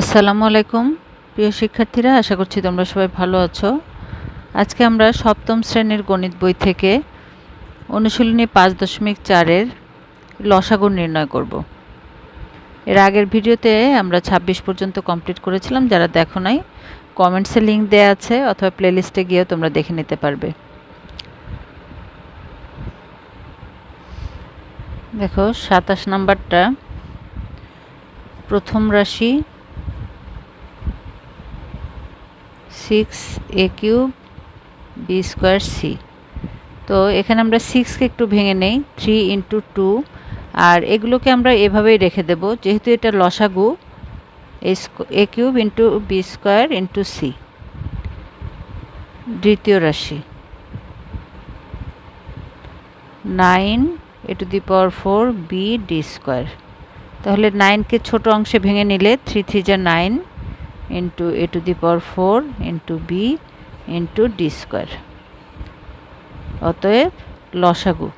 আসসালামু আলাইকুম, প্রিয় শিক্ষার্থীরা, আশা করছি তোমরা সবাই ভালো আছো। আজকে আমরা সপ্তম শ্রেণির গণিত বই থেকে অনুশীলনী পাঁচ দশমিক চারের লসাগু নির্ণয় করব। এর আগের ভিডিওতে আমরা ২৬ পর্যন্ত কমপ্লিট করেছিলাম, যারা দেখো নাই, কমেন্টসে লিঙ্ক দেওয়া আছে, অথবা প্লেলিস্টে গিয়েও তোমরা দেখে নিতে পারবে। দেখো, সাতাশ নাম্বারটা, প্রথম রাশি six A cube B square C তো এখানে আমরা সিক্সকে একটু ভেঙে নেই থ্রি ইন্টু টু আর এগুলোকে আমরা এভাবেই রেখে দেব, যেহেতু এটা লসাগু A cube into B square into C দ্বিতীয় রাশি. Nine A to the power four B D square তাহলে নাইনকে ছোট অংশে ভেঙে নিলে থ্রি থ্রি যা nine into A to the power four into B into D square অতএব লসাগু।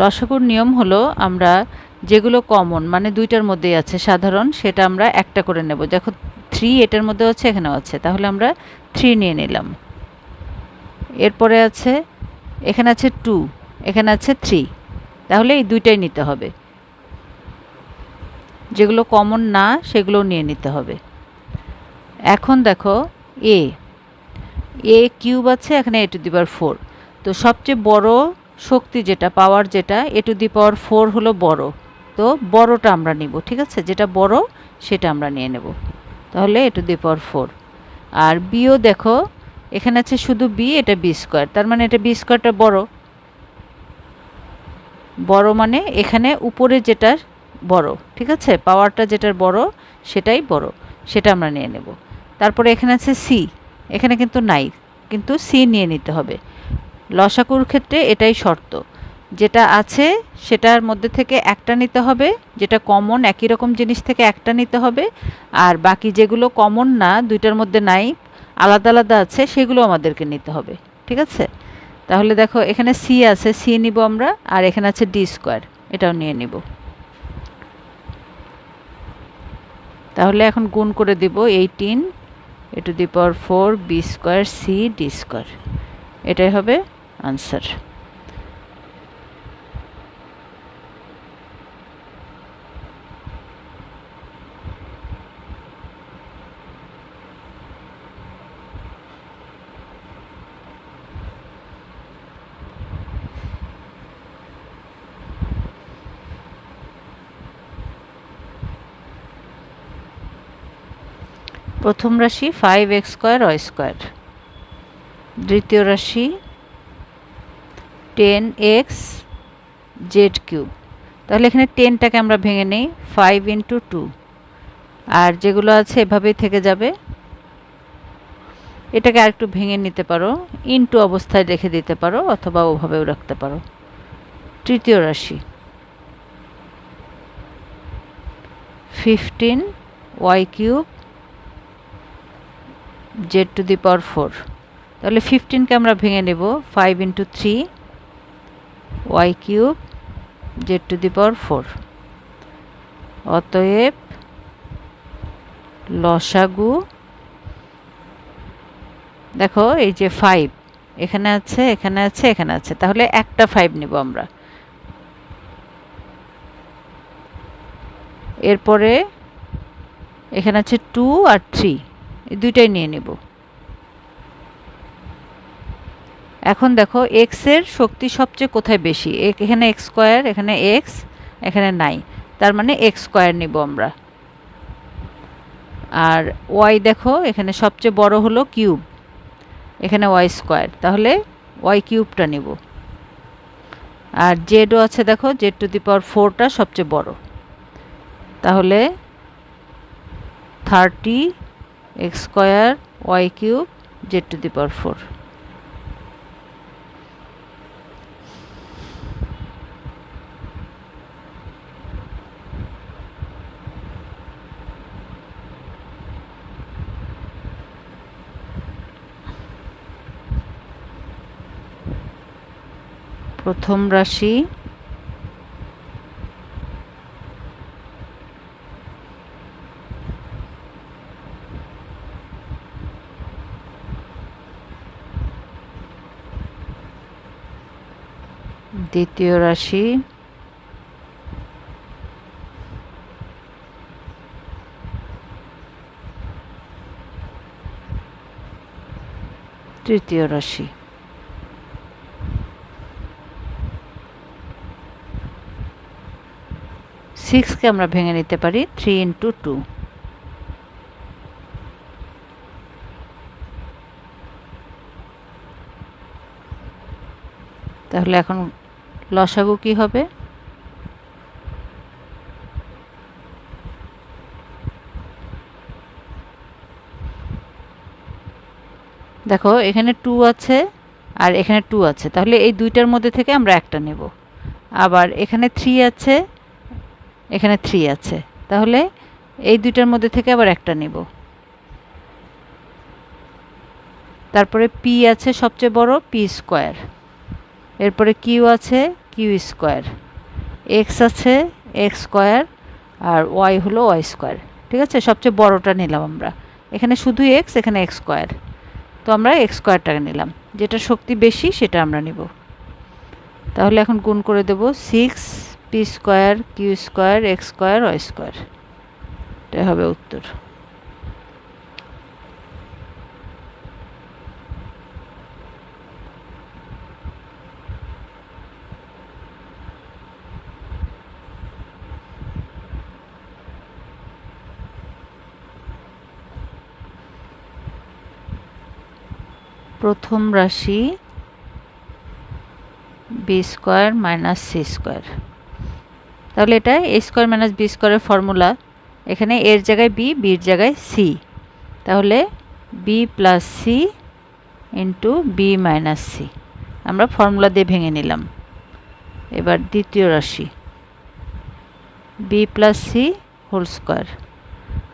লসাগুর নিয়ম হলো আমরা যেগুলো কমন মানে দুইটার মধ্যেই আছে সাধারণ, সেটা আমরা একটা করে নেব। দেখো থ্রি এটার মধ্যে আছে এখানেও আছে। তাহলে আমরা থ্রি নিয়ে নিলাম। এরপরে আছে, এখানে আছে টু এখানে আছে থ্রি তাহলে এই দুইটাই নিতে হবে। যেগুলো কমন না সেগুলো নিয়ে নিতে হবে। এখন দেখো এ এ কিউব আছে, এখানে এ টু দি পাওয়ার ফোর তো সবচেয়ে বড় শক্তি যেটা পাওয়ার যেটা এ টু দি পাওয়ার ফোর হলো বড়। তো বড়টা আমরা নিব, ঠিক আছে? যেটা বড়, সেটা আমরা নিয়ে নেব। তাহলে A to the power four আর বিও দেখো, এখানে আছে শুধু বি এটা বি স্কোয়ার তার মানে এটা বি স্কোয়ারটা বড়। বড় মানে এখানে উপরে যেটা বড়, ঠিক আছে? পাওয়ারটা যেটার বড়, সেটাই বড়, সেটা আমরা নিয়ে নেব। তারপরে এখানে আছে সি এখানে কিন্তু নাই, কিন্তু সি নিয়ে নিতে হবে। লসাকুর ক্ষেত্রে এটাই শর্ত। যেটা আছে, সেটার মধ্যে থেকে একটা নিতে হবে, যেটা কমন একই রকম জিনিস থেকে একটা নিতে হবে, আর বাকি যেগুলো কমন না, দুইটার মধ্যে নাই, আলাদা আলাদা আছে, সেগুলো আমাদেরকে নিতে হবে, ঠিক আছে? তাহলে দেখো, এখানে সি আছে সি নিব আমরা, আর এখানে আছে ডি স্কোয়ার এটাও নিয়ে নিব। তাহলে এখন গুণ করে দিব eighteen A to the power four B square C D square এটাই হবে আনসার প্রথম রাশি five X square Y square দ্বিতীয় রাশি টেন এক্স জেড কিউব তাহলে এখানে টেনটাকে আমরা ভেঙে নেই ফাইভ ইন্টু টু আর যেগুলো আছে এভাবেই থেকে যাবে। এটাকে আরেকটু ভেঙে নিতে পারো ইনটু অবস্থায় রেখে দিতে পারো, অথবা ওভাবেও রাখতে পারো। তৃতীয় রাশি fifteen Y cube Z to the power four. তাহলে ফিফটিনকে আমরা ভেঙে নেব five into three Y cube Z to the power four. অতএব লসাগু, দেখো এই যে ফাইভ এখানে আছে এখানে আছে এখানে আছে। তাহলে একটা ফাইভ নিব আমরা। এরপরে এখানে আছে টু আর থ্রি দুইটাই নিয়ে নেব। এখন দেখো এক্সের শক্তি সবচেয়ে কোথায় বেশি? এখানে এক্স স্কোয়ার এখানে এক্স এখানে নাই তার মানে এক্স স্কোয়ার নিব আমরা। আর ওয়াই দেখো, এখানে সবচেয়ে বড় হলো কিউব। এখানে ওয়াই স্কোয়ার তাহলে ওয়াই কিউবটা নিব। আর জেডও আছে দেখো জেড টু দি পাওয়ার ফোরটা সবচেয়ে বড়। তাহলে thirty X square Y cube Z to the power four. প্রথম রাশি দ্বিতীয় রাশি। তৃতীয় রাশি। সিক্সকে আমরা ভেঙে নিতে পারি থ্রি ইন্টু টু তাহলে এখন লসাগু কি হবে? দেখো, এখানে টু আছে আর এখানে টু আছে। তাহলে এই দুইটার মধ্যে থেকে আমরা একটা নেব। আবার এখানে থ্রি আছে, এখানে থ্রি আছে। তাহলে এই দুইটার মধ্যে থেকে আবার একটা নেব। তারপরে পি আছে সবচেয়ে বড় পি স্কোয়ার এরপরে কিউ আছে কিউ স্কোয়ার এক্স আছে এক্স স্কোয়ার আর ওয়াই হলো ওয়াই স্কোয়ার ঠিক আছে? সবচেয়ে বড়টা নিলাম আমরা। এখানে শুধু এক্স এখানে এক্স স্কোয়ার তো আমরা এক্স স্কোয়ারটাকে নিলাম। যেটা শক্তি বেশি, সেটা আমরা নিব। তাহলে এখন গুণ করে দেব six P square Q square X square Y square এটাই হবে উত্তর। প্রথম রাশি B square minus C square তাহলে এটা এ স্কোয়ার মাইনাস বি স্কোয়ারের ফর্মুলা এখানে এর জায়গায় বি বির জায়গায় সি তাহলে B plus C into B minus C আমরা ফর্মুলা দিয়ে ভেঙে নিলাম। এবার দ্বিতীয় রাশি। B plus C whole square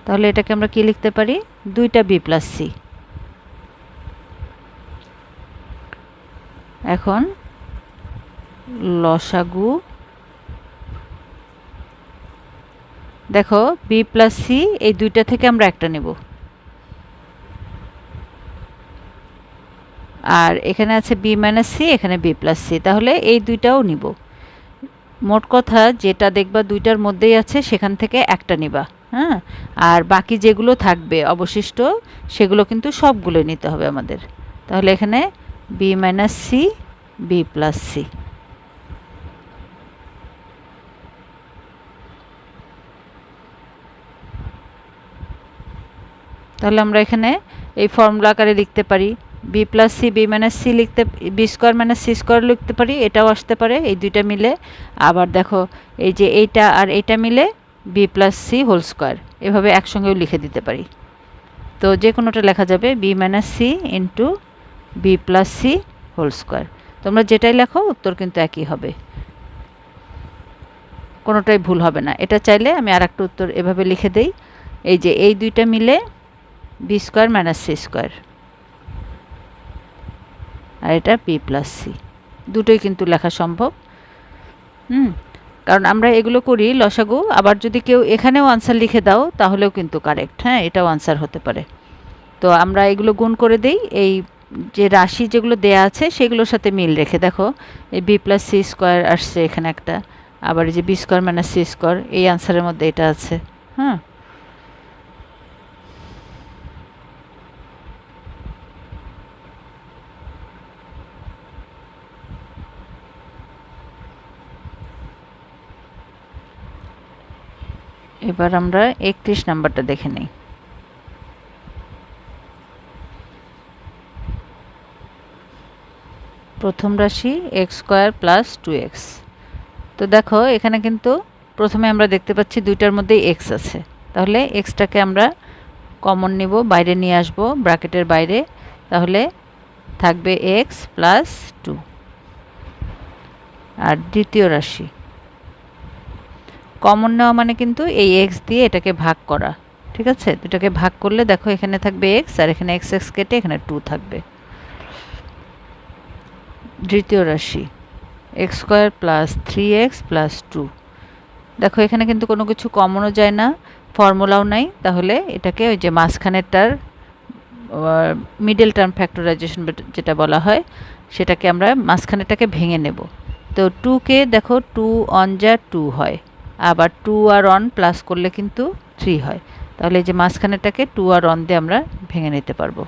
তাহলে এটাকে আমরা কি লিখতে পারি? দুইটা বি প্লাস সি এখন লসাগু। দেখো বি প্লাস সি এই দুইটা থেকে আমরা একটা নেব। আর এখানে আছে বি মাইনাস সি এখানে বি প্লাস সি তাহলে এই দুইটাও নিব। মোট কথা, যেটা দেখবা দুইটার মধ্যেই আছে, সেখান থেকে একটা নিবা হ্যাঁ? আর বাকি যেগুলো থাকবে, অবশিষ্ট, সেগুলো কিন্তু সবগুলো নিতে হবে আমাদের। তাহলে এখানে B minus C B plus C তাহলে আমরা এখানে এই ফর্মুলা আকারে লিখতে পারি। B plus C B minus C লিখতে B square minus C square লিখতে পারি, এটাও আসতে পারে, এই দুইটা মিলে। আবার দেখো, এই যে এইটা আর এইটা মিলে B plus C whole square এভাবে একসঙ্গেও লিখে দিতে পারি। তো যে কোনোটা লেখা যাবে B minus C into B plus C whole square. তোমরা যেটাই লেখো, উত্তর কিন্তু একই হবে। কোনোটাই ভুল হবে না। এটা চাইলে আমি আর একটা উত্তর এভাবে লিখে দেই। এই যে, এই দুইটা মিলে B square minus C square. আর এটা পি প্লাস সি। দুটোই কিন্তু লেখা সম্ভব। হুম? কারণ আমরা এগুলো করি লসাগু। আবার যদি কেউ এখানেও আনসার লিখে দাও, তাহলেও কিন্তু কারেক্ট হ্যাঁ এটাও আনসার হতে পারে। তো আমরা এগুলো গুণ করে দেই। এই যে রাশি যেগুলো দেয়া আছে সেগুলোর সাথে মিল রেখে, দেখো, এই বি প্লাস সি স্কোয়ার আসছে এখানে একটা, আবার যে B square minus C square এই আনসারের মধ্যে এটা আছে হ্যাঁ এবার আমরা একত্রিশ নাম্বারটা দেখে নিই। প্রথম রাশি X square plus two X. তো দেখো, এখানে কিন্তু প্রথমে আমরা দেখতে পাচ্ছি দুইটার মধ্যেই এক্স আছে। তাহলে এক্সটাকে আমরা কমন নিব, বাইরে নিয়ে আসব, ব্র্যাকেটের বাইরে। তাহলে থাকবে এক্স প্লাস টু। আর দ্বিতীয় রাশি। কমন নেওয়া মানে কিন্তু এই এক্স দিয়ে এটাকে ভাগ করা, ঠিক আছে? দুটাকে ভাগ করলে দেখো এখানে থাকবে এক্স আর এখানে এক্স এক্স কেটে এখানে টু থাকবে। দ্বিতীয় রাশি X square plus three X plus two দেখো, এখানে কিন্তু কোনো কিছু কমনও যায় না ফর্মুলাও নাই। তাহলে এটাকে ওই যে মাঝখানেরটার মিডল টার্ম ফ্যাক্টরাইজেশন যেটা বলা হয়, সেটাকে আমরা মাঝখানেরটাকে ভেঙে নেব। তো টুকে দেখো টু অন যা টু হয়। আবার টু আর অন প্লাস করলে কিন্তু থ্রি হয়। তাহলে এই যে মাঝখানেরটাকে টু আর অন দিয়ে আমরা ভেঙে নিতে পারব।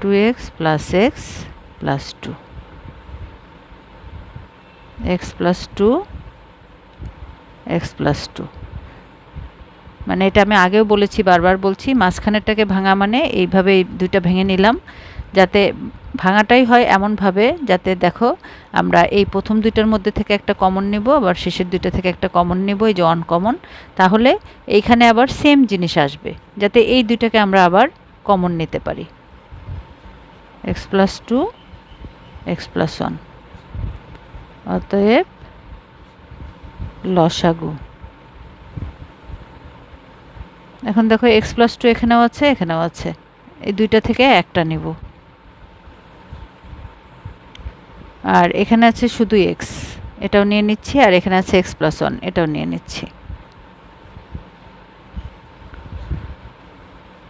Two X plus X plus two X plus two X plus two মানে এটা আমি আগেও বলেছি, বারবার বলছি, মাঝখানেরটাকে ভাঙা মানে এইভাবে এই দুইটা ভেঙে নিলাম, যাতে ভাঙাটাই হয় এমনভাবে, যাতে দেখো আমরা এই প্রথম দুইটার মধ্যে থেকে একটা কমন নেব, আবার শেষের দুইটা থেকে একটা কমন নেব, এই যে অনকমন তাহলে এইখানে আবার সেম জিনিস আসবে, যাতে এই দুইটাকে আমরা আবার কমন নিতে পারি। X plus two X plus অতএব লসাগু। এখন দেখো এক্স প্লাস টু এখানেও আছে এখানেও আছে। এই দুইটা থেকে একটা নিব। আর এখানে আছে শুধু এক্স। এটাও নিয়ে নিচ্ছি, আর এখানে আছে এক্স প্লাস ওয়ান, এটাও নিয়ে নিচ্ছি।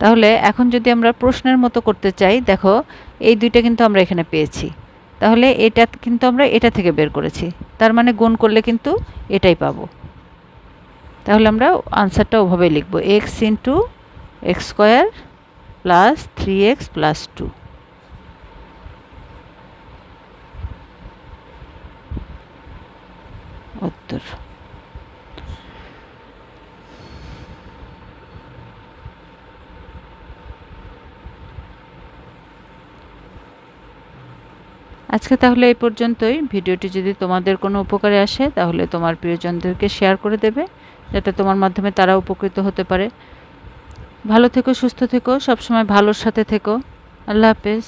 তাহলে এখন যদি আমরা প্রশ্নের মতো করতে চাই, দেখো এই দুইটা কিন্তু আমরা এখানে পেয়েছি। তাহলে এটা কিন্তু আমরা এটা থেকে বের করেছি। তার মানে গুণ করলে কিন্তু এটাই পাবো। তাহলে আমরা আনসারটা ওভাবেই লিখব। X into X square plus three X plus two উত্তর। আজকে তাহলে এই পর্যন্তই। ভিডিওটি যদি তোমাদের কোনো উপকারে আসে, তাহলে তোমার প্রিয়জনদেরকে শেয়ার করে দেবে, যাতে তোমার মাধ্যমে তারা উপকৃত হতে পারে। ভালো থেকো, সুস্থ থেকো, সবসময় ভালোর সাথে থেকো। আল্লাহ হাফেজ।